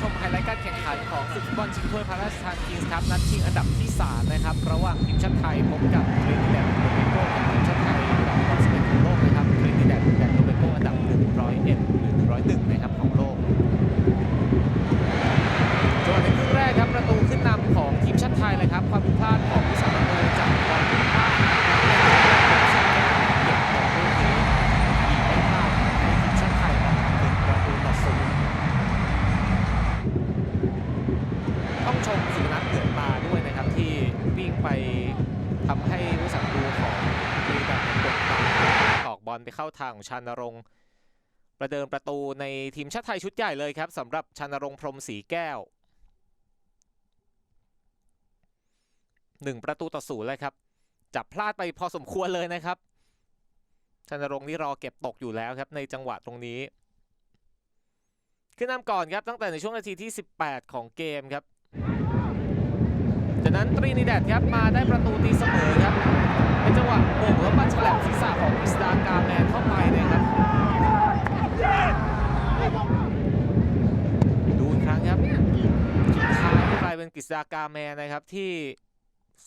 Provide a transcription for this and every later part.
ชมไฮไลท์การแข่งขันของฟุตบอลชิงถ้วยพระราชทานคิงส์ครับนัดชิงอันดับที่ 3 นะครับ ระหว่างทีมชาติไทยพบกับเมสุนัขเหนือตาด้วยนะครับ ที่วิ่งไปทำให้ผู้สังตูของทีมแบบกดดันออกบอลไปเข้าทางของชานรงค์ประเดิมประตูในทีมชาติไทยชุดใหญ่เลยครับสำหรับชานรงค์พรมศรีแก้วหนึ่งประตูต่อศูนย์เลยครับ จับพลาดไปพอสมควรเลยนะครับชานรงค์นี่รอเก็บตกอยู่แล้วครับในจังหวะตรงนี้ ขึ้นนำก่อนครับตั้งแต่ในช่วงนาทีที่ 18 ของเกมครับ นั้นตรีนิแดดครับมาได้ประตูตีเสมอครับเป็นจังหวะโอ่แล้วมาฉลับศีรษะของกฤษดากาแมนเข้าไปนะครับดูอีกครั้งครับสุดท้ายกลายเป็นกฤษดากาแมนนะครับที่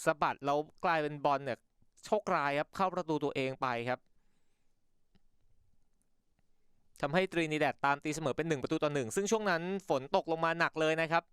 สะบัดแล้วกลายเป็นบอลเนี่ยโชคร้ายครับเข้าประตูตัวเองไปครับทำให้ตรีนิแดดตามตีเสมอเป็น 1 ประตูต่อ1ซึ่งช่วงนั้นฝนตกลงมาหนักเลยนะครับ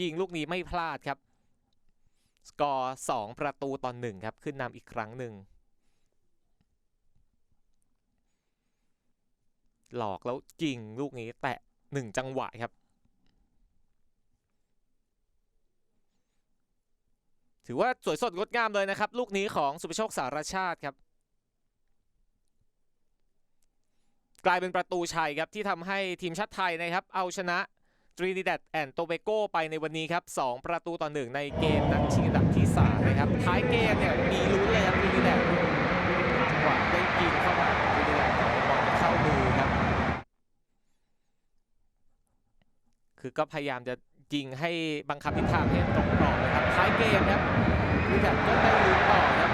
ยิงลูกนี้ไม่พลาดครับ สกอร์ 2 ประตูต่อ1ครับ ขึ้นนำอีกครั้งหนึ่ง หลอกแล้วยิงลูกนี้แตะ 1 จังหวะครับ ถือว่าสวยสดงดงามเลยนะครับ ลูกนี้ของสุภโชคสารชาติครับ กลายเป็นประตูชัยครับที่ทำให้ทีมชาติไทยนะครับ เอาชนะ ตรีนิแดดแอนโตเบโกไปในวันนี้ครับ 2 ประตูต่อ 1 ในเกมนัดชิงอันดับที่ 3 นะครับ ท้ายเกมเนี่ยมีลุ้นเลยครับตรีนิแดดจังหวะได้ยิงเข้ามาตรีนิแดดบอลเข้ามือครับ คือก็พยายามจะยิงให้บังคับทิศทางให้ตรงกรอบนะครับ ท้ายเกมครับตรีนิแดดก็ได้ลุ้นต่อครับ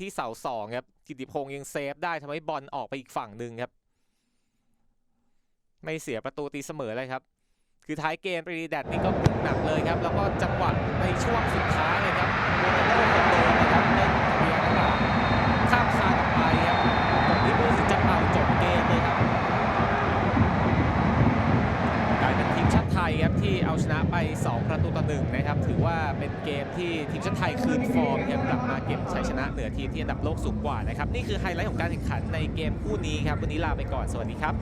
ที่เสาสองครับกิติพงศ์ยังเซฟได้ทำให้บอลออกไปอีกฝั่งหนึ่งครับ ไม่เสียประตูตีเสมอเลยครับ คือท้ายเกมปรีแดดนี่ก็หนักเลยครับ แล้วก็จังหวะในช่วงสุดท้ายเลยครับโมเรโน่คนเดิมนะครับเล่นเบียร์กระข้ามคานออกไปครับตรงที่ผู้ตัดสินจะเป่าจบเกมเลยครับ กลายเป็นทีมชาติไที่เอาชนะไป 2 ประตูต่อหนึ่งนะครับ ถือว่าเป็นเกมที่ทีมชาติไทยคืนฟอร์มยังกลับมาเก็บชัยชนะเหนือทีมที่อันดับโลกสูงกว่านะครับ นี่คือไฮไลท์ของการแข่งขันในเกมคู่นี้ครับ วันนี้ลาไปก่อน สวัสดีครับ